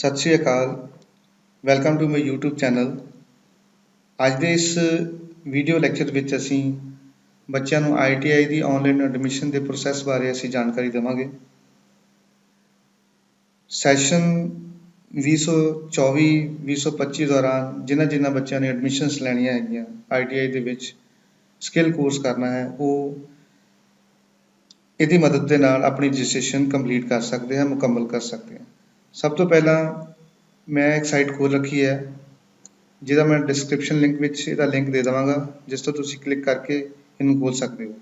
ਸਤਿ ਸ਼੍ਰੀ ਅਕਾਲ। Welcome to my YouTube channel ਅੱਜ ਦੇ ਇਸ ਵੀਡੀਓ ਲੈਕਚਰ ਵਿੱਚ ਅਸੀਂ ਬੱਚਿਆਂ ਨੂੰ ITI ਦੀ ਆਨਲਾਈਨ ਐਡਮਿਸ਼ਨ ਦੇ ਪ੍ਰੋਸੈਸ ਬਾਰੇ ਅਸੀਂ ਜਾਣਕਾਰੀ ਦੇਵਾਂਗੇ। ਸੈਸ਼ਨ 2024-2025 ਦੌਰਾਨ ਜਿਨ੍ਹਾਂ ਜਿਨ੍ਹਾਂ ਬੱਚਿਆਂ ਨੇ ਐਡਮਿਸ਼ਨਸ ਲੈਣੀਆਂ ਹੈਗੀਆਂ ITI ਦੇ ਵਿੱਚ ਸਕਿੱਲ ਕੋਰਸ ਕਰਨਾ ਹੈ, ਉਹ ਇਹਦੀ ਮਦਦ ਦੇ ਨਾਲ ਆਪਣੀ ਰਜਿਸਟ੍ਰੇਸ਼ਨ ਕੰਪਲੀਟ ਕਰ ਸਕਦੇ ਹਨ ਮੁਕੰਮਲ ਕਰ ਸਕਦੇ ਹਾਂ। ਸਭ ਤੋਂ ਪਹਿਲਾਂ ਮੈਂ ਇੱਕ ਸਾਈਟ ਖੋਲ ਰੱਖੀ ਹੈ, ਜਿਹਦਾ ਮੈਂ ਡਿਸਕ੍ਰਿਪਸ਼ਨ ਲਿੰਕ ਵਿੱਚ ਇਹਦਾ ਲਿੰਕ ਦੇ ਦੇਵਾਂਗਾ, ਜਿਸ ਤੋਂ ਤੁਸੀਂ ਕਲਿੱਕ ਕਰਕੇ ਇਹਨੂੰ ਖੋਲ ਸਕਦੇ ਹੋ।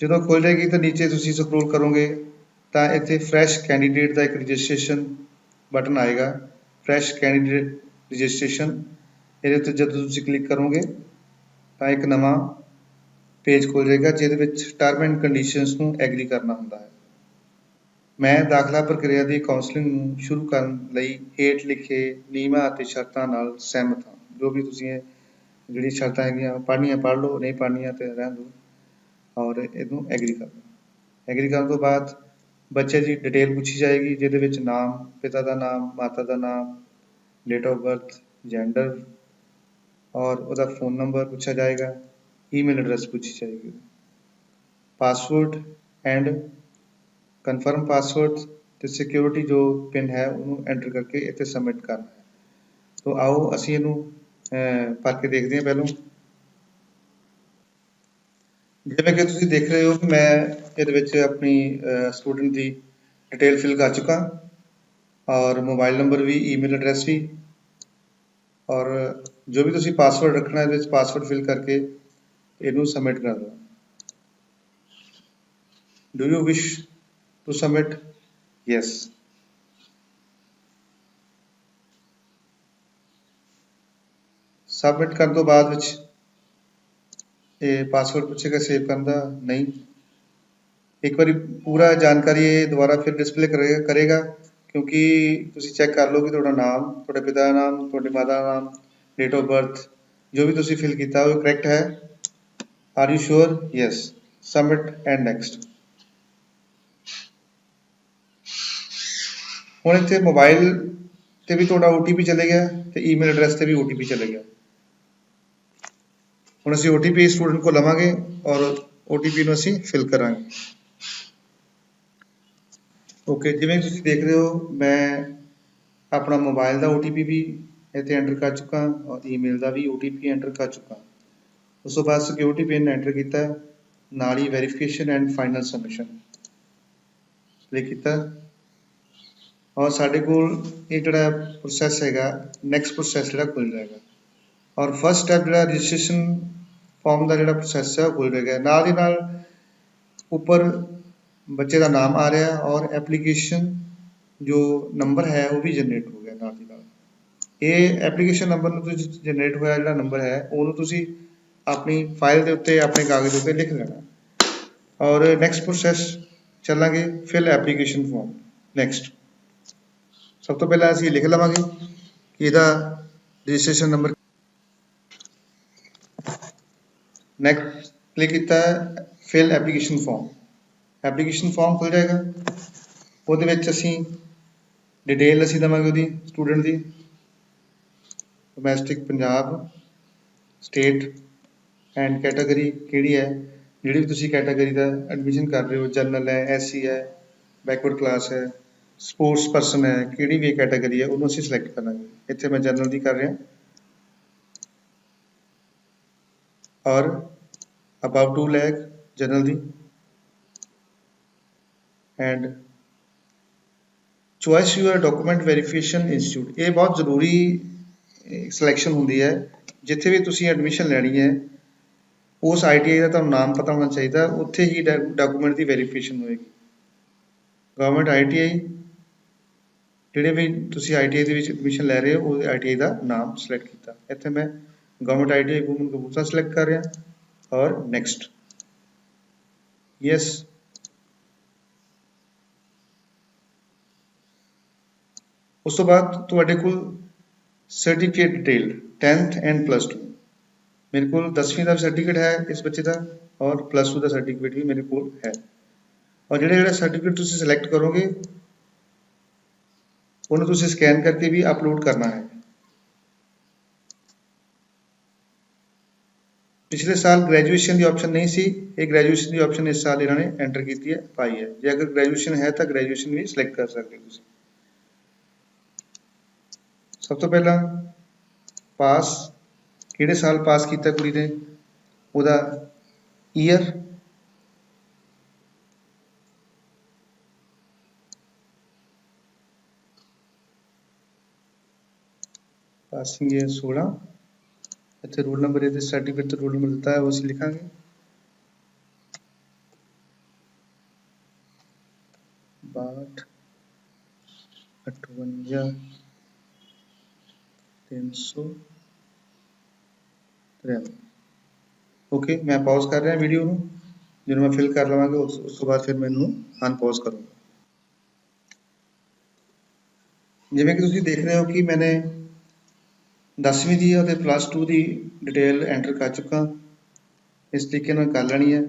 ਜਦੋਂ ਖੁੱਲ ਜਾਏਗੀ ਤਾਂ ਨੀਚੇ ਤੁਸੀਂ ਸਕਰੋਲ ਕਰੋਗੇ, ਤਾਂ ਇੱਥੇ ਫਰੈਸ਼ ਕੈਂਡੀਡੇਟ ਦਾ ਇੱਕ ਰਜਿਸਟ੍ਰੇਸ਼ਨ ਬਟਨ ਆਏਗਾ। ਫਰੈਸ਼ ਕੈਂਡੀਡੇਟ ਰਜਿਸਟ੍ਰੇਸ਼ਨ ਇਹਦੇ ਉੱਤੇ ਜਦੋਂ ਤੁਸੀਂ ਕਲਿੱਕ ਕਰੋਗੇ, ਤਾਂ ਇੱਕ ਨਵਾਂ ਪੇਜ ਖੁੱਲ ਜਾਏਗਾ, ਜਿਹਦੇ ਵਿੱਚ ਟਰਮ ਐਂਡ ਕੰਡੀਸ਼ਨਸ ਨੂੰ ਐਗਰੀ ਕਰਨਾ ਹੁੰਦਾ ਹੈ। ਮੈਂ ਦਾਖਲਾ ਪ੍ਰਕਿਰਿਆ ਦੀ ਕਾਉਂਸਲਿੰਗ ਨੂੰ ਸ਼ੁਰੂ ਕਰਨ ਲਈ ਹੇਠ ਲਿਖੇ ਨਿਯਮਾਂ ਅਤੇ ਸ਼ਰਤਾਂ ਨਾਲ ਸਹਿਮਤ ਹਾਂ। ਜੋ ਵੀ ਤੁਸੀਂ ਇਹ ਜਿਹੜੀ ਸ਼ਰਤਾਂ ਹੈਗੀਆਂ, ਪੜ੍ਹਨੀਆਂ ਪੜ੍ਹ ਲਓ, ਨਹੀਂ ਪੜ੍ਹਨੀਆਂ ਤੇ ਰਹਿਣ ਦਿਓ ਔਰ ਇਹਨੂੰ ਐਗਰੀ ਕਰ ਲਓ। ਐਗਰੀ ਕਰਨ ਤੋਂ ਬਾਅਦ ਬੱਚੇ ਦੀ ਡਿਟੇਲ ਪੁੱਛੀ ਜਾਏਗੀ, ਜਿਹਦੇ ਵਿੱਚ ਨਾਮ, ਪਿਤਾ ਦਾ ਨਾਮ, ਮਾਤਾ ਦਾ ਨਾਮ ਡੇਟ ਆਫ ਬਰਥ ਜੈਂਡਰ ਔਰ ਉਹਦਾ ਫੋਨ ਨੰਬਰ ਪੁੱਛਿਆ ਜਾਏਗਾ ਈਮੇਲ ਐਡਰੈਸ ਪੁੱਛੀ ਜਾਏਗੀ। ਪਾਸਵਰਡ ਐਂਡ ਕਨਫਰਮ ਪਾਸਵਰਡ ਤੇ ਸਿਕਿਉਰਿਟੀ ਜੋ ਪਿਨ ਹੈ ਉਹਨੂੰ ਐਂਟਰ ਕਰਕੇ ਇੱਥੇ ਸਬਮਿਟ ਕਰਨਾ ਹੈ ਤੋਂ ਆਓ ਅਸੀਂ ਇਹਨੂੰ ਭਰ ਕੇ ਦੇਖਦੇ ਹਾਂ ਪਹਿਲਾਂ। ਜਿਵੇਂ ਕਿ ਤੁਸੀਂ ਦੇਖ ਰਹੇ ਹੋ ਕਿ ਮੈਂ ਇਹਦੇ ਵਿੱਚ ਆਪਣੀ ਸਟੂਡੈਂਟ ਦੀ ਡਿਟੇਲ ਫਿਲ ਕਰ ਚੁੱਕਾ। ਔਰ ਮੋਬਾਈਲ ਨੰਬਰ ਵੀ ਈਮੇਲ ਐਡਰੈਸ ਵੀ। ਔਰ ਜੋ ਵੀ ਤੁਸੀਂ ਪਾਸਵਰਡ ਰੱਖਣਾ ਇਹਦੇ ਵਿੱਚ ਪਾਸਵਰਡ ਫਿਲ ਕਰਕੇ ਇਹਨੂੰ ਸਬਮਿਟ ਕਰ ਦਿਓ। Do you wish to submit yes submit ਕਰਨ ਤੋਂ ਬਾਅਦ ਵਿੱਚ ਇਹ ਪਾਸਵਰਡ ਪੁੱਛੇਗਾ ਸੇਵ ਕਰਨ ਦਾ ਨਹੀਂ ਇੱਕ ਵਾਰੀ ਪੂਰਾ ਜਾਣਕਾਰੀ ਇਹ ਦੁਬਾਰਾ ਫਿਰ ਡਿਸਪਲੇ ਕਰੇਗਾ ਕਿਉਂਕਿ ਤੁਸੀਂ ਚੈੱਕ ਕਰ ਲਓ ਕਿ ਤੁਹਾਡਾ ਨਾਮ ਤੁਹਾਡੇ ਪਿਤਾ ਦਾ ਨਾਮ ਤੁਹਾਡੀ ਮਾਤਾ ਦਾ ਨਾਮ ਡੇਟ ਆਫ ਬਰਥ ਜੋ ਵੀ ਤੁਸੀਂ ਫਿਲ ਕੀਤਾ ਉਹ ਕਰੈਕਟ ਹੈ are you sure yes submit and next ਹੁਣ ਇੱਥੇ ਮੋਬਾਈਲ ਤੇ ਵੀ ਤੁਹਾਡਾ OTP ਚਲੇ ਗਿਆ ਤੇ ਈਮੇਲ ਐਡਰੈਸ ਤੇ ਵੀ OTP ਚਲੇ ਗਿਆ। ਹੁਣ ਅਸੀਂ OTP ਸਟੂਡੈਂਟ ਕੋਲ ਲਵਾਂਗੇ ਔਰ OTP ਨੂੰ ਅਸੀਂ ਫਿਲ ਕਰਾਂਗੇ। ਓਕੇ ਜਿਵੇਂ ਤੁਸੀਂ ਦੇਖ ਰਹੇ ਹੋ, ਮੈਂ ਆਪਣਾ ਮੋਬਾਈਲ ਦਾ OTP ਵੀ ਇੱਥੇ ਐਂਟਰ ਕਰ ਚੁੱਕਾ ਔਰ ਈਮੇਲ ਦਾ ਵੀ OTP ਐਂਟਰ ਕਰ ਚੁੱਕਾ। ਉਸ ਤੋਂ ਬਾਅਦ ਸਿਕਿਉਰਿਟੀ ਪਿਨ ਐਂਟਰ ਕੀਤਾ, ਨਾਲ ਹੀ verification and final submission click ਕੀਤਾ। ਔਰ ਸਾਡੇ ਕੋਲ ਇਹ ਜਿਹੜਾ ਪ੍ਰੋਸੈਸ ਹੈਗਾ ਨੈਕਸਟ ਪ੍ਰੋਸੈਸ ਜਿਹੜਾ ਖੁੱਲ ਜਾਏਗਾ। ਔਰ ਫਸਟ ਸਟੈਪ ਜਿਹੜਾ ਰਜਿਸਟ੍ਰੇਸ਼ਨ ਫਾਰਮ ਦਾ ਜਿਹੜਾ ਪ੍ਰੋਸੈਸ ਹੈ, ਉਹ ਖੁੱਲ ਰਿਹਾ ਨਾਲ ਦੀ ਨਾਲ ਉੱਪਰ ਬੱਚੇ ਦਾ ਨਾਮ ਆ ਰਿਹਾ ਔਰ ਐਪਲੀਕੇਸ਼ਨ ਜੋ ਨੰਬਰ ਹੈ, ਉਹ ਵੀ ਜਨਰੇਟ ਹੋ ਗਿਆ ਨਾਲ ਦੀ ਨਾਲ। ਇਹ ਐਪਲੀਕੇਸ਼ਨ ਨੰਬਰ ਨੂੰ ਤੁਸੀਂ ਜਨਰੇਟ ਹੋਇਆ ਜਿਹੜਾ ਨੰਬਰ ਹੈ, ਉਹਨੂੰ ਤੁਸੀਂ ਆਪਣੀ ਫਾਈਲ ਦੇ ਉੱਤੇ, ਆਪਣੇ ਕਾਗਜ਼ ਦੇ ਉੱਤੇ ਲਿਖ ਲੈਣਾ। ਔਰ ਨੈਕਸਟ ਪ੍ਰੋਸੈਸ ਚੱਲਾਂਗੇ ਫਿਲ ਐਪਲੀਕੇਸ਼ਨ ਫਾਰਮ ਨੈਕਸਟ ਸਭ ਤੋਂ ਪਹਿਲਾਂ ਅਸੀਂ ਲਿਖ ਲਵਾਂਗੇ ਕਿ ਇਹਦਾ ਰਜਿਸਟ੍ਰੇਸ਼ਨ ਨੰਬਰ ਨੈਕਸਟ ਕਲਿੱਕ ਕੀਤਾ fill application form application form ਖੁੱਲ ਜਾਏਗਾ। ਉਹਦੇ ਵਿੱਚ ਅਸੀਂ ਡਿਟੇਲ ਅਸੀਂ ਦਵਾਂਗੇ ਉਹਦੀ student the. Domestic Punjab state and category ਕਿਹੜੀ ਹੈ? ਜਿਹੜੀ ਵੀ ਤੁਸੀਂ ਕੈਟਾਗਰੀ ਦਾ ਐਡਮਿਸ਼ਨ ਕਰ ਰਹੇ ਹੋ ਜਨਰਲ ਹੈ ਐਸਸੀ ਹੈ ਬੈਕਵਰਡ ਕਲਾਸ ਹੈ। ਸਪੋਰਟਸ ਪਰਸਨ ਹੈ, ਕਿਹੜੀ ਵੀ ਕੈਟਾਗਰੀ ਹੈ, ਉਹਨੂੰ ਅਸੀਂ ਸਿਲੈਕਟ ਕਰਾਂਗੇ ਇੱਥੇ ਮੈਂ ਜਨਰਲ ਦੀ ਕਰ ਰਿਹਾ। ਔਰ above 2 lakh general the. And choice your document verification institute ਇਹ ਬਹੁਤ ਜ਼ਰੂਰੀ ਸਿਲੈਕਸ਼ਨ ਹੁੰਦੀ ਹੈ। ਜਿੱਥੇ ਵੀ ਤੁਸੀਂ ਐਡਮਿਸ਼ਨ ਲੈਣੀ ਹੈ, ਉਸ ਆਈਟੀਆਈ ਦਾ ਤੁਹਾਨੂੰ ਨਾਮ ਪਤਾ ਹੋਣਾ ਚਾਹੀਦਾ। ਉੱਥੇ ਹੀ ਡਾਕੂਮੈਂਟ ਦੀ ਵੈਰੀਫਿਕੇਸ਼ਨ ਹੋਏਗੀ। ਗਵਰਨਮੈਂਟ ਆਈਟੀਆਈ ਜਿਹੜੇ ਵੀ ਤੁਸੀਂ ਆਈਟੀਆਈ ਦੇ ਵਿੱਚ ਐਡਮਿਸ਼ਨ ਲੈ ਰਹੇ ਹੋ ਉਹ ਆਈਟੀਆਈ ਦਾ ਨਾਮ ਸਿਲੈਕਟ ਕੀਤਾ ਇੱਥੇ ਮੈਂ government ITI woman Kapurthala select ਕਰ ਰਿਹਾ ਔਰ ਨੈਕਸਟ ਯੈਸ ਉਸ ਤੋਂ ਬਾਅਦ ਤੁਹਾਡੇ ਕੋਲ certificate detail 10th and plus 2 ਮੇਰੇ ਕੋਲ 10ਵੀਂ ਦਾ ਸਰਟੀਫਿਕੇਟ ਹੈ ਇਸ ਬੱਚੇ ਦਾ ਔਰ ਪਲੱਸ 2 ਦਾ ਸਰਟੀਫਿਕੇਟ ਵੀ ਮੇਰੇ ਕੋਲ ਹੈ ਔਰ ਜਿਹੜੇ ਜਿਹੜੇ ਸਰਟੀਫਿਕੇਟ ਤੁਸੀਂ ਸਿਲੈਕਟ ਕਰੋਗੇ उन्हें तो उसे स्कैन करके भी अपलोड करना है। पिछले साल ग्रेजुएशन की ऑप्शन नहीं सी एक ग्रेजुएशन की ऑप्शन इस साल इन्होंने एंटर की है पाई है। जो अगर ग्रेजुएशन है तो ग्रेजुएशन भी सिलेक्ट कर सकते हो सब तो पहला पास कि साल पास किया कुड़ी ने? ईयर पासिंग है सोलह। इतने रोल नंबर ये सर्टिफिकेट रोल नंबर दिता है वो अस लिखा बाहठ अठवंजा तीन सौ ओके मैं पॉज कर रहा वीडियो में। जो मैं फिल कर लवा उस, उसके बाद फिर मैं अनपॉज करूँगा। जिमें कि देख रहे हो कि मैंने 10ਵੀਂ ਦੀ ਅਤੇ ਪਲੱਸ 2 ਦੀ ਡਿਟੇਲ ਐਂਟਰ ਕਰ ਚੁੱਕਾ। ਇਸ ਤਰੀਕੇ ਨਾਲ ਕਰ ਲੈਣੀ ਹੈ।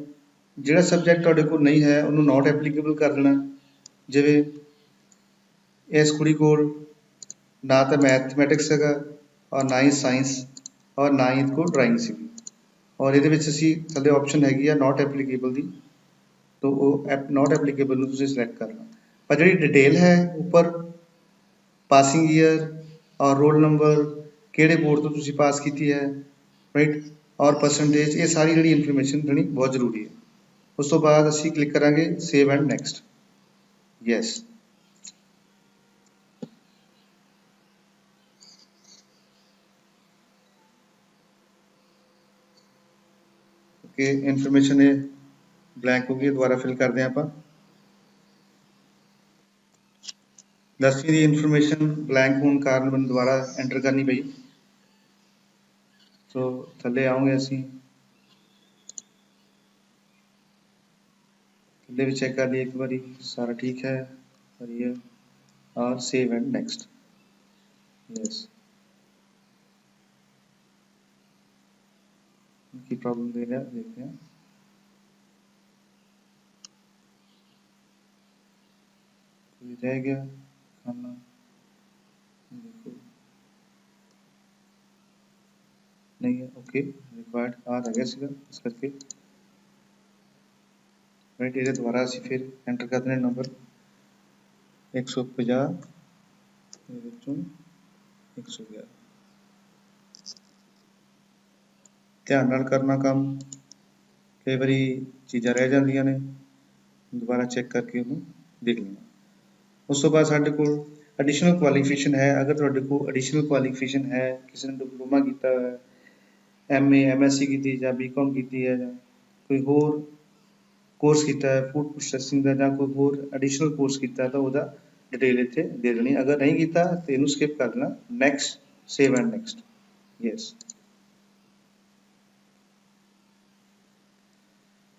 ਜਿਹੜਾ ਸਬਜੈਕਟ ਤੁਹਾਡੇ ਕੋਲ ਨਹੀਂ ਹੈ, ਉਹਨੂੰ ਨਾਟ ਐਪਲੀਕੇਬਲ ਕਰ ਦੇਣਾ। ਜਿਵੇਂ ਇਸ ਕੁੜੀ ਕੋਲ ਨਾ ਤਾਂ ਮੈਥਮੈਟਿਕਸ ਹੈਗਾ ਔਰ ਨਾ ਹੀ ਸਾਇੰਸ ਔਰ ਨਾ ਹੀ ਇਹਦੇ ਕੋਲ ਡਰਾਇੰਗ ਸੀ ਔਰ ਇਹਦੇ ਵਿੱਚ ਅਸੀਂ ਥੱਲੇ ਆਪਸ਼ਨ ਹੈਗੀ ਆ ਨਾਟ ਐਪਲੀਕੇਬਲ ਦੀ। ਤੋ ਉਹ ਨਾਟ ਐਪਲੀਕੇਬਲ ਨੂੰ ਤੁਸੀਂ ਸਿਲੈਕਟ ਕਰਨਾ ਪਰ ਜਿਹੜੀ ਡਿਟੇਲ ਹੈ, ਉੱਪਰ ਪਾਸਿੰਗ ਈਅਰ ਔਰ ਰੋਲ ਨੰਬਰ ਕਿਹੜੇ ਬੋਰਡ ਤੋਂ ਤੁਸੀਂ ਪਾਸ ਕੀਤੀ ਹੈ ਰਾਈਟ ਔਰ ਪਰਸੈਂਟੇਜ ਇਹ ਸਾਰੀ ਜਿਹੜੀ ਇਨਫੋਰਮੇਸ਼ਨ ਦੇਣੀ ਬਹੁਤ ਜ਼ਰੂਰੀ ਹੈ ਉਸ ਤੋਂ ਬਾਅਦ ਅਸੀਂ ਕਲਿੱਕ ਕਰਾਂਗੇ save and next yes okay information ਇਹ ਬਲੈਂਕ ਹੋ ਗਈ ਦੁਬਾਰਾ ਫਿਲ ਕਰਦੇ ਹਾਂ ਆਪਾਂ ਦਸਵੀਂ ਦੀ ਇਨਫੋਰਮੇਸ਼ਨ ਬਲੈਂਕ ਹੋਣ ਕਾਰਨ ਮੈਨੂੰ ਦੁਬਾਰਾ ਐਂਟਰ ਕਰਨੀ ਪਈ ਸੋ ਥੱਲੇ ਆਉਂਗੇ ਅਸੀਂ ਥੱਲੇ ਵੀ ਚੈੱਕ ਕਰ ਲਈਏ ਇੱਕ ਵਾਰੀ ਸਾਰਾ ਠੀਕ ਹੈ और ये और सेव एंड नेक्स्ट यस की प्रॉब्लम दे रहा है देखते हैं कोई रह गया खाना नहीं है ओके रिक्वायर्ड आ रह गया सीधा इस करके राइट ਇਹਦੇ ਦੁਬਾਰਾ ਅਸੀਂ ਫਿਰ ਐਂਟਰ ਕਰ ਦੇਣਾ ਨੰਬਰ 150 ਦੇ ਵਿੱਚੋਂ 111 ਧਿਆਨ ਨਾਲ ਕਰਨਾ ਕੰਮ ਕਈ ਵਾਰੀ ਚੀਜ਼ਾਂ ਰਹਿ ਜਾਂਦੀਆਂ ਨੇ ਦੁਬਾਰਾ ਚੈੱਕ ਕਰਕੇ ਉਹਨੂੰ ਦੇਖ ਲੈਣਾ ਉਸ ਤੋਂ ਬਾਅਦ ਸਾਡੇ ਕੋਲ ਐਡੀਸ਼ਨਲ ਕੁਆਲੀਫਿਕੇਸ਼ਨ ਹੈ ਅਗਰ ਤੁਹਾਡੇ ਕੋਲ ਐਡੀਸ਼ਨਲ ਕੁਆਲੀਫਿਕੇਸ਼ਨ ਹੈ ਕਿਸੇ ਨੇ ਡਿਪਲੋਮਾ ਕੀਤਾ ਹੈ ਐਮਏ ਐਮਐਸਸੀ ਕੀਤੀ ਜਾਂ ਬੀਕਾਮ ਕੀਤੀ ਹੈ ਜਾਂ ਕੋਈ ਹੋਰ ਕੋਰਸ ਕੀਤਾ ਹੈ ਫੂਡ ਪ੍ਰੋਸੈਸਿੰਗ ਦਾ ਜਾਂ ਕੋਈ ਹੋਰ ਐਡੀਸ਼ਨਲ ਕੋਰਸ ਕੀਤਾ ਹੈ ਤਾਂ ਉਹਦਾ ਡਿਟੇਲ ਇੱਥੇ ਦੇ ਦੇਣੀ ਅਗਰ ਨਹੀਂ ਕੀਤਾ ਤੇ ਇਹਨੂੰ ਸਕਿਪ ਕਰ ਦੇਣਾ next save and next yes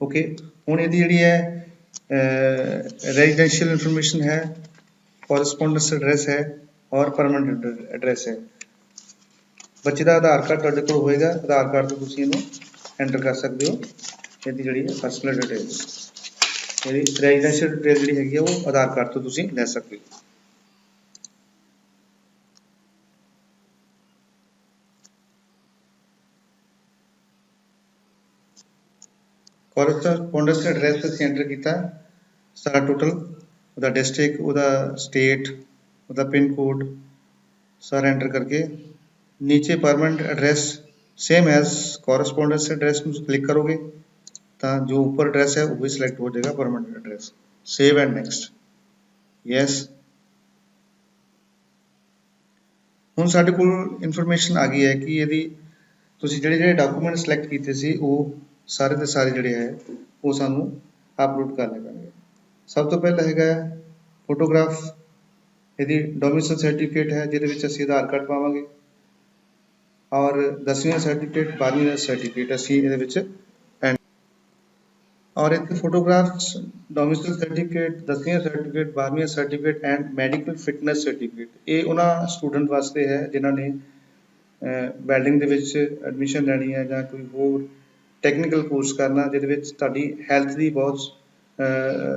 okay ਹੁਣ ਇਹਦੀ ਜਿਹੜੀ ਹੈ ਰੈਜ਼ੀਡੈਂਸ਼ੀਅਲ ਇਨਫੋਰਮੇਸ਼ਨ ਹੈ ਕੋਰਸਪੋਂਡੈਂਸ ਐਡਰੈਸ ਹੈ ਔਰ ਪਰਮਨੈਂਟ ਐਡਰੈਸ ਹੈ ਬੱਚੇ ਦਾ ਆਧਾਰ ਕਾਰਡ ਤੁਹਾਡੇ ਕੋਲ ਹੋਏਗਾ ਆਧਾਰ ਕਾਰਡ ਤੋਂ ਤੁਸੀਂ ਇਹਨੂੰ ਐਂਟਰ ਕਰ ਸਕਦੇ ਹੋ ਇਹਦੀ ਜਿਹੜੀ ਹੈ ਪਰਸਨਲ ਡਿਟੇਲ ਇਹਦੀ ਰੈਜ਼ੀਡੈਂਸ਼ੀਅਲ ਡਿਟੇਲ ਜਿਹੜੀ ਹੈਗੀ ਆ ਉਹ ਆਧਾਰ ਕਾਰਡ ਤੋਂ ਤੁਸੀਂ ਲੈ ਸਕਦੇ ਹੋ ਕੋਰਸਪੋਂਡੈਂਸ ਐਡਰੈਸ ਅਸੀਂ ਐਂਟਰ ਕੀਤਾ ਸਾਰਾ ਟੋਟਲ ਉਹਦਾ ਡਿਸਟ੍ਰਿਕਟ ਉਹਦਾ ਸਟੇਟ ਉਹਦਾ ਪਿਨ ਕੋਡ ਸਾਰਾ ਐਂਟਰ ਕਰਕੇ ਨੀਚੇ permanent address same as correspondence address ਨੂੰ ਕਲਿੱਕ ਕਰੋਗੇ ਤਾਂ ਜੋ ਉੱਪਰ ਐਡਰੈਸ ਹੈ ਉਹ ਵੀ ਸਿਲੈਕਟ ਹੋ ਜਾਏਗਾ permanent address save and next yes ਹੁਣ ਸਾਡੇ ਕੋਲ ਇਨਫੋਰਮੇਸ਼ਨ ਆ ਗਈ ਹੈ ਕਿ ਇਹਦੀ ਤੁਸੀਂ ਜਿਹੜੇ ਜਿਹੜੇ ਡਾਕੂਮੈਂਟ ਸਿਲੈਕਟ ਕੀਤੇ ਸੀ ਉਹ ਸਾਰੇ ਦੇ ਸਾਰੇ ਜਿਹੜੇ ਹੈ ਉਹ ਸਾਨੂੰ ਅਪਲੋਡ ਕਰਨੇ ਪੈਣਗੇ ਸਭ ਤੋਂ ਪਹਿਲਾਂ ਹੈਗਾ ਫੋਟੋਗ੍ਰਾਫ ਇਹਦੀ ਡੋਮਿਸਾਈਲ ਸਰਟੀਫਿਕੇਟ ਹੈ ਜਿਹਦੇ ਵਿੱਚ ਅਸੀਂ ਆਧਾਰ ਕਾਰਡ ਪਾਵਾਂਗੇ ਔਰ 10ਵੀਂ ਸਰਟੀਫਿਕੇਟ 12ਵੀਂ ਦਾ ਸਰਟੀਫਿਕੇਟ ਅਸੀਂ ਇਹਦੇ ਵਿੱਚ ਐਂਡ ਔਰ ਇੱਥੇ ਫੋਟੋਗ੍ਰਾਫਸ ਡੋਮਿਸਟਿਕ ਸਰਟੀਫਿਕੇਟ 10ਵੀਂ certificate 12ਵੀਂ certificate and medical fitness certificate ਇਹ ਉਹਨਾਂ ਸਟੂਡੈਂਟ ਵਾਸਤੇ ਹੈ ਜਿਨ੍ਹਾਂ ਨੇ ਬੈਲਡਿੰਗ ਦੇ ਵਿੱਚ ਐਡਮਿਸ਼ਨ ਲੈਣੀ ਹੈ ਜਾਂ ਕੋਈ ਹੋਰ ਟੈਕਨੀਕਲ ਕੋਰਸ ਕਰਨਾ ਜਿਹਦੇ ਵਿੱਚ ਤੁਹਾਡੀ ਹੈਲਥ ਦੀ ਬਹੁਤ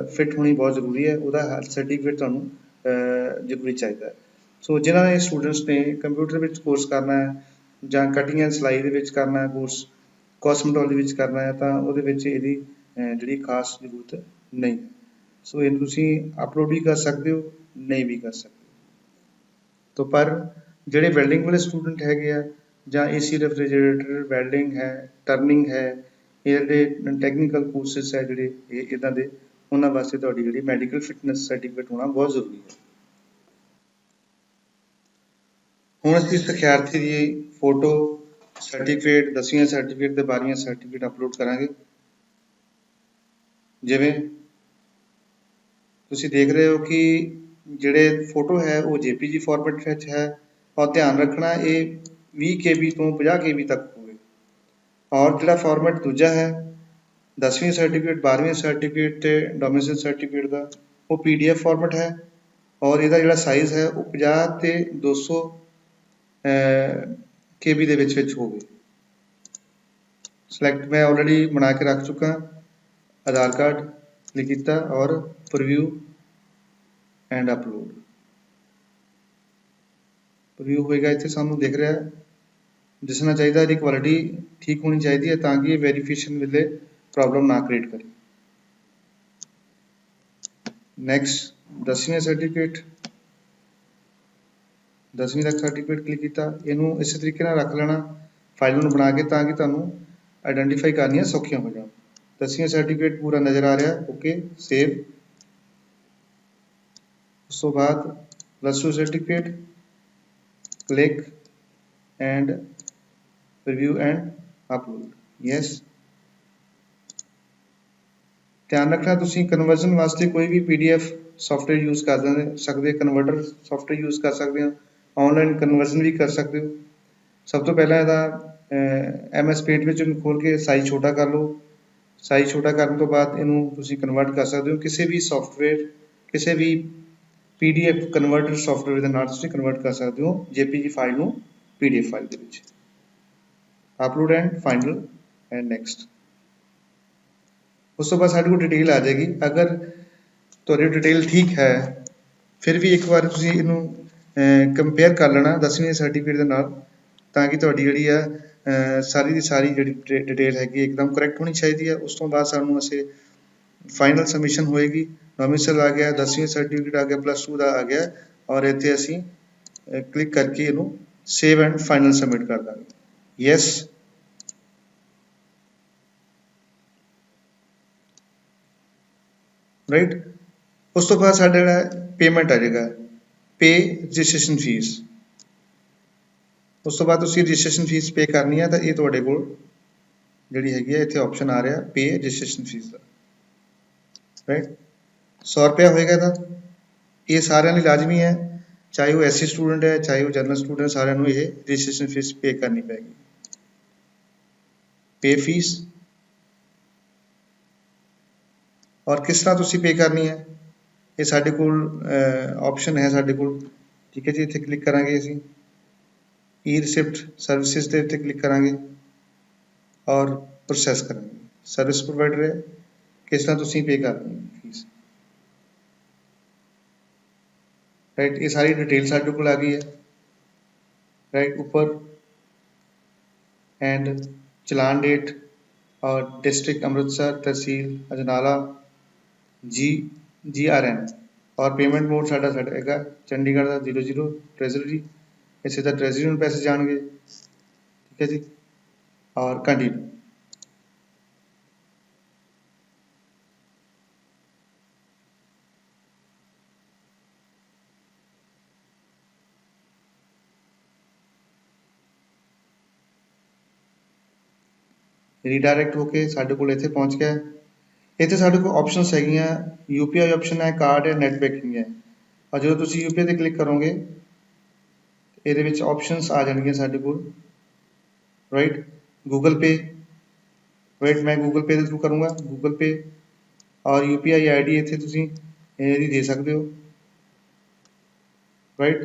ਫਿਟ ਹੋਣੀ ਬਹੁਤ ਜ਼ਰੂਰੀ ਹੈ। ਉਹਦਾ ਹੈਲਥ ਸਰਟੀਫਿਕੇਟ ਤੁਹਾਨੂੰ ਜ਼ਰੂਰੀ ਚਾਹੀਦਾ ਸੋ ਜਿਹਨਾਂ ਨੇ ਸਟੂਡੈਂਟਸ ਨੇ ਕੰਪਿਊਟਰ ਵਿੱਚ ਕੋਰਸ ਕਰਨਾ ਹੈ ਜਾਂ ਕਟਿੰਗ ਐਂਡ ਸਿਲਾਈ ਦੇ ਵਿੱਚ ਕਰਨਾ ਹੈ, ਕੋਰਸ ਕੋਸਮਟੋਲੋਜੀ ਵਿੱਚ ਕਰਨਾ ਹੈ, ਤਾਂ ਉਹਦੇ ਵਿੱਚ ਇਹਦੀ ਜਿਹੜੀ ਖਾਸ ਜ਼ਰੂਰਤ ਨਹੀਂ। ਹੈ ਸੋ ਇਹ ਤੁਸੀਂ ਅਪਲੋਡ ਵੀ ਕਰ ਸਕਦੇ ਹੋ, ਨਹੀਂ ਵੀ ਕਰ ਸਕਦੇ ਤੋਂ ਪਰ ਜਿਹੜੇ ਵੈਲਡਿੰਗ ਵਾਲੇ ਸਟੂਡੈਂਟ ਹੈਗੇ ਆ, ਜਾਂ ਏਸੀ ਰੈਫਰੀਜਰੇਟਰ ਵੈਲਡਿੰਗ ਹੈ ਟਰਨਿੰਗ ਹੈ, ਇਹ ਜਿਹੜੇ ਟੈਕਨੀਕਲ ਕੋਰਸਸ ਹੈ ਜਿਹੜੇ, ਇਹ ਇਦਾਂ ਦੇ, ਉਹਨਾਂ ਵਾਸਤੇ ਤੁਹਾਡੀ ਜਿਹੜੀ ਮੈਡੀਕਲ ਫਿਟਨੈਸ ਸਰਟੀਫਿਕੇਟ ਹੋਣਾ ਬਹੁਤ ਜ਼ਰੂਰੀ ਹੈ। ਹੁਣ ਅਸੀਂ ਸਿਖਿਆਰਥੀ ਦੀ ਫੋਟੋ ਸਰਟੀਫਿਕੇਟ ਦਸਵੀਂ ਸਰਟੀਫਿਕੇਟ ਤੇ 12ਵੀਂ ਸਰਟੀਫਿਕੇਟ ਅਪਲੋਡ ਕਰਾਂਗੇ। ਜਿਵੇਂ ਤੁਸੀਂ ਦੇਖ ਰਹੇ ਹੋ ਕਿ ਜਿਹੜੇ ਫੋਟੋ ਹੈ ਉਹ JPG ਫਾਰਮੈਟ ਵਿੱਚ ਹੈ। ਔਰ ਧਿਆਨ ਰੱਖਣਾ, ਇਹ 20 KB ਤੋਂ 50 KB ਤੱਕ ਹੋਵੇ। ਔਰ ਜਿਹੜਾ ਫਾਰਮੈਟ ਦੂਜਾ ਹੈ 10ਵੀਂ ਸਰਟੀਫਿਕੇਟ 12ਵੀਂ ਸਰਟੀਫਿਕੇਟ ਤੇ ਡੋਮਿਸਾਈਲ ਸਰਟੀਫਿਕੇਟ ਦਾ, ਉਹ PDF ਫਾਰਮੈਟ ਹੈ। ਔਰ ਇਹਦਾ ਜਿਹੜਾ ਸਾਈਜ਼ ਹੈ, ਉਹ 50 ਤੇ 200 KB ਦੇ ਵਿੱਚ ਵਿੱਚ ਹੋਵੇ ਸਿਲੈਕਟ ਮੈਂ ਆਲਰੇਡੀ ਬਣਾ ਕੇ ਰੱਖ ਚੁੱਕਾ ਆਧਾਰ ਕਾਰਡ ਕਲਿੱਕ ਕੀਤਾ ਔਰ ਪ੍ਰੀਵਿਊ ਐਂਡ ਅਪਲੋਡ ਪ੍ਰੀਵਿਊ ਹੋਏਗਾ ਇੱਥੇ ਸਾਨੂੰ ਦਿਖ ਰਿਹਾ ਹੈ ਦਿਸਣਾ ਚਾਹੀਦਾ ਇਹਦੀ ਕੁਆਲਿਟੀ ਠੀਕ ਹੋਣੀ ਚਾਹੀਦੀ ਹੈ ਤਾਂ ਕਿ ਇਹ ਵੈਰੀਫਿਕੇਸ਼ਨ ਵੇਲੇ ਪ੍ਰੋਬਲਮ ਨਾ ਕ੍ਰੀਏਟ ਕਰੇ ਨੈਕਸਟ ਦਸਵੀਂ ਸਰਟੀਫਿਕੇਟ ਦਸਵੀਂ ਤੱਕ ਸਰਟੀਫਿਕੇਟ ਕਲਿੱਕ ਕੀਤਾ। ਇਹਨੂੰ ਇਸੇ ਤਰੀਕੇ ਨਾਲ ਰੱਖ ਲੈਣਾ। ਫਾਈਲ ਨੂੰ ਬਣਾ ਕੇ ਤਾਂ ਕਿ ਤੁਹਾਨੂੰ ਆਇਡੈਂਟੀਫਾਈ ਕਰਨੀਆਂ ਸੌਖੀਆਂ ਹੋ ਜਾਣ। ਦਸਵੀਂ ਸਰਟੀਫਿਕੇਟ ਪੂਰਾ ਨਜ਼ਰ ਆ ਰਿਹਾ। ਓਕੇ ਸੇਵ ਉਸ ਤੋਂ ਬਾਅਦ plus 2 certificate click and preview and upload yes ਧਿਆਨ ਰੱਖਣਾ ਤੁਸੀਂ ਕਨਵਰਜ਼ਨ ਵਾਸਤੇ ਕੋਈ ਵੀ PDF ਸੌਫਟਵੇਅਰ ਯੂਜ਼ ਕਰ ਦਿੰਦੇ ਸਕਦੇ ਕਨਵਰਟਰ ਸੌਫਟਵੇਅਰ ਯੂਜ਼ ਕਰ ਸਕਦੇ ਹੋ ਆਨਲਾਈਨ ਕਨਵਰਜ਼ਨ ਵੀ ਕਰ ਸਕਦੇ ਹੋ। ਸਭ ਤੋਂ ਪਹਿਲਾਂ ਇਹਦਾ MS Paint ਵਿੱਚ ਇਹਨੂੰ ਖੋਲ ਕੇ ਸਾਈਜ਼ ਛੋਟਾ ਕਰ ਲਓ। ਸਾਈਜ਼ ਛੋਟਾ ਕਰਨ ਤੋਂ ਬਾਅਦ ਇਹਨੂੰ ਤੁਸੀਂ ਕਨਵਰਟ ਕਰ ਸਕਦੇ ਹੋ। ਕਿਸੇ ਵੀ ਸੌਫਟਵੇਅਰ ਕਿਸੇ ਵੀ PDF ਕਨਵਰਟਰ ਸੌਫਟਵੇਅਰ ਦੇ ਨਾਲ ਤੁਸੀਂ ਕਨਵਰਟ ਕਰ ਸਕਦੇ ਹੋ JPG ਫਾਈਲ ਨੂੰ PDF ਫਾਈਲ ਦੇ ਵਿੱਚ। Upload and final and next ਉਸ ਤੋਂ ਬਾਅਦ ਸਾਡੇ ਕੋਲ ਡਿਟੇਲ ਆ ਜਾਏਗੀ। ਅਗਰ ਤੁਹਾਡੀ ਡਿਟੇਲ ਠੀਕ ਹੈ, ਫਿਰ ਵੀ ਇੱਕ ਵਾਰ ਤੁਸੀਂ ਇਹਨੂੰ ਕੰਪੇਅਰ ਕਰ ਲੈਣਾ ਦਸਵੀਂ ਦੇ ਸਰਟੀਫਿਕੇਟ ਦੇ ਨਾਲ, ਤਾਂ ਕਿ ਤੁਹਾਡੀ ਜਿਹੜੀ ਆ ਸਾਰੀ ਦੀ ਸਾਰੀ ਜਿਹੜੀ ਡਿਟੇਲ ਹੈਗੀ ਇੱਕਦਮ ਕਰੈਕਟ ਹੋਣੀ ਚਾਹੀਦੀ ਹੈ ਉਸ ਤੋਂ ਬਾਅਦ ਸਾਨੂੰ ਅਸੀਂ ਫਾਈਨਲ ਸਬਮਿਸ਼ਨ ਹੋਏਗੀ। ਡੋਮਿਸਾਈਲ ਆ ਗਿਆ, ਦਸਵੀਂ ਸਰਟੀਫਿਕੇਟ ਆ ਗਿਆ ਪਲੱਸ 2 ਦਾ ਆ ਗਿਆ, ਔਰ ਇੱਥੇ ਅਸੀਂ ਕਲਿੱਕ ਕਰਕੇ ਇਹਨੂੰ ਸੇਵ ਐਂਡ ਫਾਈਨਲ ਸਬਮਿਟ ਕਰ ਦਾਂਗੇ। ਯੈਸ ਰਾਈਟ ਉਸ ਤੋਂ ਬਾਅਦ ਸਾਡਾ ਜਿਹੜਾ ਪੇਮੈਂਟ ਆ ਜਾਏਗਾ। ਪੇ ਰਜਿਸਟ੍ਰੇਸ਼ਨ ਫੀਸ ਉਸ ਤੋਂ ਬਾਅਦ ਤੁਸੀਂ ਰਜਿਸਟ੍ਰੇਸ਼ਨ ਫੀਸ ਪੇ ਕਰਨੀ ਹੈ ਤਾਂ ਇਹ ਤੁਹਾਡੇ ਕੋਲ ਜਿਹੜੀ ਹੈਗੀ ਹੈ ਇੱਥੇ ਆਪਸ਼ਨ ਆ ਰਿਹਾ ਪੇ ਰਜਿਸਟ੍ਰੇਸ਼ਨ ਫੀਸ ਦਾ ਰਾਈਟ 100 ਰੁਪਇਆ ਹੋਏਗਾ ਤਾਂ ਇਹ ਸਾਰਿਆਂ ਲਈ ਲਾਜ਼ਮੀ ਹੈ ਚਾਹੇ ਉਹ ਐਸਸੀ ਸਟੂਡੈਂਟ ਹੈ ਚਾਹੇ ਉਹ ਜਨਰਲ ਸਟੂਡੈਂਟ ਸਾਰਿਆਂ ਨੂੰ ਇਹ ਰਜਿਸਟ੍ਰੇਸ਼ਨ ਫੀਸ ਪੇ ਕਰਨੀ ਪੈਗੀ ਪੇ ਫੀਸ ਔਰ ਕਿਸ ਤਰ੍ਹਾਂ ਤੁਸੀਂ ਪੇ ਕਰਨੀ ਹੈ ਇਹ ਸਾਡੇ ਕੋਲ ਆਪਸ਼ਨ ਹੈ ਸਾਡੇ ਕੋਲ ਠੀਕ ਹੈ ਜੀ ਇੱਥੇ ਕਲਿੱਕ ਕਰਾਂਗੇ ਅਸੀਂ ਈ ਰਿਸਿਪਟ ਸਰਵਿਸਿਜ਼ ਦੇ ਉੱਤੇ ਕਲਿੱਕ ਕਰਾਂਗੇ ਔਰ ਪ੍ਰੋਸੈਸ ਕਰਾਂਗੇ ਸਰਵਿਸ ਪ੍ਰੋਵਾਈਡਰ ਹੈ ਕਿਸ ਤਰ੍ਹਾਂ ਤੁਸੀਂ ਪੇ ਕਰਨੀ ਹੈ ਫੀਸ ਰਾਈਟ ਇਹ ਸਾਰੀ ਡਿਟੇਲ ਸਾਡੇ ਕੋਲ ਆ ਗਈ ਹੈ ਰਾਈਟ ਉੱਪਰ ਐਂਡ ਚਲਾਨ ਡੇਟ ਔਰ ਡਿਸਟ੍ਰਿਕਟ ਅੰਮ੍ਰਿਤਸਰ ਤਹਿਸੀਲ ਅਜਨਾਲਾ ਜੀ ਜੀ ਆਰ ਐਨ ਔਰ ਪੇਮੈਂਟ ਮੋਡ ਸਾਡਾ ਸਾਡਾ ਹੈਗਾ ਚੰਡੀਗੜ੍ਹ ਦਾ 00 ਟ੍ਰੈਜ਼ਰੀ ਇਸੇ ਦਾ ਟ੍ਰੈਜ਼ਰੀ ਨੂੰ ਪੈਸੇ ਜਾਣਗੇ ਠੀਕ ਹੈ ਜੀ ਔਰ ਕੰਟੀਨਿਊ ਰੀਡਾਇਰੈਕਟ ਹੋ ਕੇ ਸਾਡੇ ਕੋਲ ਇੱਥੇ ਪਹੁੰਚ ਗਿਆ ਇੱਥੇ ਸਾਡੇ ਕੋਲ ਆਪਸ਼ਨਸ ਹੈਗੀਆਂ UPI ਆਪਸ਼ਨ ਹੈ ਕਾਰਡ ਹੈ ਨੈਟ ਬੈਂਕਿੰਗ ਹੈ ਔਰ ਜਦੋਂ ਤੁਸੀਂ UPI ਤੇ ਕਲਿੱਕ ਕਰੋਗੇ ਇਹਦੇ ਵਿੱਚ ਆਪਸ਼ਨਸ ਆ ਜਾਣਗੀਆਂ ਸਾਡੇ ਕੋਲ ਰਾਈਟ ਗੂਗਲ ਪੇ ਰਾਈਟ ਮੈਂ ਗੂਗਲ ਪੇ ਦੇ ਥਰੂ ਕਰੂੰਗਾ ਗੂਗਲ ਪੇ ਔਰ UPI ਆਈਡੀ ਇੱਥੇ ਤੁਸੀਂ ਇਹਦੀ ਦੇ ਸਕਦੇ ਹੋ ਰਾਈਟ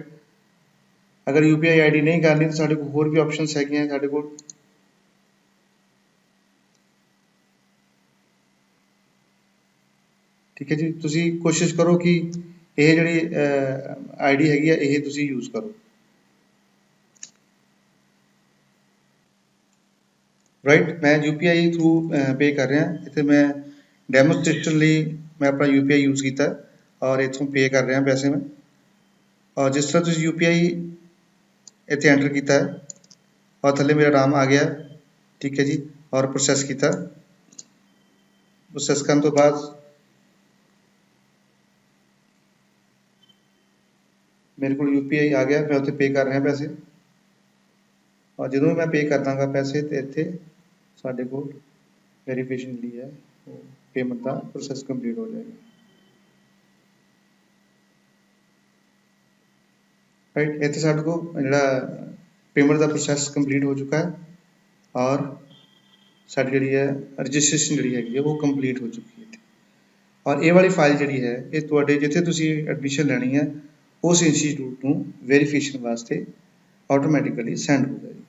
ਅਗਰ UPI ਆਈਡੀ ਨਹੀਂ ਕਰਨੀ ਤਾਂ ਸਾਡੇ ਕੋਲ ਹੋਰ ਵੀ ਆਪਸ਼ਨਸ ਹੈਗੀਆਂ ਸਾਡੇ ਕੋਲ ਠੀਕ ਹੈ ਜੀ ਤੁਸੀਂ ਕੋਸ਼ਿਸ਼ ਕਰੋ ਕਿ ਇਹ ਜਿਹੜੀ ਆਈਡੀ ਹੈਗੀ ਆ ਇਹ ਤੁਸੀਂ ਯੂਜ਼ ਕਰੋ ਰਾਈਟ ਮੈਂ UPI ਥਰੂ ਪੇ ਕਰ ਰਿਹਾ ਇੱਥੇ ਮੈਂ ਡੈਮੋਸਟ੍ਰੇਸ਼ਨ ਲਈ ਮੈਂ ਆਪਣਾ UPI ਯੂਜ਼ ਕੀਤਾ ਔਰ ਇੱਥੋਂ ਪੇ ਕਰ ਰਿਹਾ ਪੈਸੇ ਮੈਂ ਔਰ ਜਿਸ ਤਰ੍ਹਾਂ ਤੁਸੀਂ UPI ਇੱਥੇ ਐਂਟਰ ਕੀਤਾ ਹੈ ਔਰ ਥੱਲੇ ਮੇਰਾ ਨਾਮ ਆ ਗਿਆ ਠੀਕ ਹੈ ਜੀ ਔਰ ਪ੍ਰੋਸੈਸ ਕੀਤਾ ਪ੍ਰੋਸੈਸ ਕਰਨ ਤੋਂ ਬਾਅਦ ਮੇਰੇ ਕੋਲ UPI ਆ ਗਿਆ, ਮੈਂ ਉੱਥੇ ਪੇ ਕਰ ਰਿਹਾ ਪੈਸੇ। ਔਰ ਜਦੋਂ ਮੈਂ ਪੇ ਕਰ ਦਾਂਗਾ ਪੈਸੇ ਤੇ ਇੱਥੇ ਸਾਡੇ ਕੋਲ ਵੈਰੀਫਿਕੇਸ਼ਨ ਲਈ ਹੈ ਪੇਮੈਂਟ ਦਾ ਪ੍ਰੋਸੈਸ ਕੰਪਲੀਟ ਹੋ ਜਾਏਗਾ। ਰਾਈਟ ਇੱਥੇ ਸਾਡੇ ਕੋਲ ਜਿਹੜਾ ਪੇਮੈਂਟ ਦਾ ਪ੍ਰੋਸੈਸ ਕੰਪਲੀਟ ਹੋ ਚੁੱਕਾ ਹੈ, ਔਰ ਸਾਡੀ ਜਿਹੜੀ ਹੈ ਰਜਿਸਟ੍ਰੇਸ਼ਨ ਜਿਹੜੀ ਹੈਗੀ ਹੈ, ਉਹ ਕੰਪਲੀਟ ਹੋ ਚੁੱਕੀ ਹੈ ਔਰ ਇਹ ਵਾਲੀ ਫਾਈਲ ਜਿਹੜੀ ਹੈ, ਇਹ ਤੁਹਾਡੇ ਜਿੱਥੇ ਤੁਸੀਂ ਐਡਮਿਸ਼ਨ ਲੈਣੀ ਹੈ ਉਸ ਇੰਸਟੀਚਿਊਟ ਨੂੰ ਵੈਰੀਫਿਕੇਸ਼ਨ ਵਾਸਤੇ ਆਟੋਮੈਟਿਕਲੀ ਸੈਂਡ ਹੋ ਜਾਏਗੀ।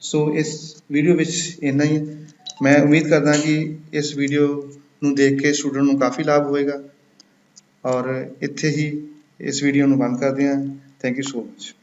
ਸੋ ਇਸ ਵੀਡੀਓ ਵਿੱਚ ਇੰਨਾ ਹੀ। ਹੈ। ਮੈਂ ਉਮੀਦ ਕਰਦਾ ਕਿ ਇਸ ਵੀਡੀਓ ਨੂੰ ਦੇਖ ਕੇ ਸਟੂਡੈਂਟ ਨੂੰ ਕਾਫੀ ਲਾਭ ਹੋਏਗਾ। ਔਰ ਇੱਥੇ ਹੀ ਇਸ ਵੀਡੀਓ ਨੂੰ ਬੰਦ ਕਰਦੇ ਹਾਂ। Thank you so much